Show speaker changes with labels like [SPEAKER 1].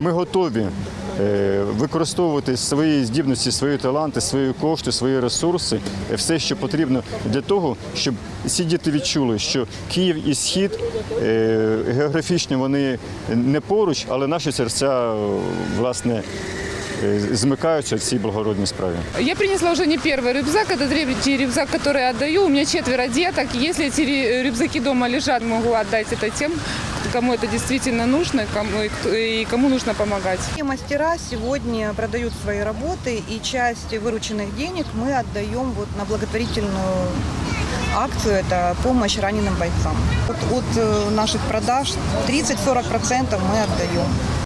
[SPEAKER 1] Ми готові е, використовувати свої здібності, свої таланти, свої кошти, свої ресурси, е, все, що потрібно для того, щоб ці діти відчули, що Київ і Схід е, географічно вони не поруч, але наші серця е, власне е, змикаються в цій благородній справі.
[SPEAKER 2] Я принесла уже не первый рюкзак, это третий рюкзак, который отдаю. У меня четверо деток. Если эти рю- рюкзаки дома лежат, могу отдать это тем, кому это действительно нужно кому, и кто- и кому нужно помогать.
[SPEAKER 3] И мастера сегодня продают свои работы, и часть вырученных денег мы отдаем вот на благотворительную акцию, это помощь раненым бойцам. Вот от э, наших продаж 30-40% мы отдаем.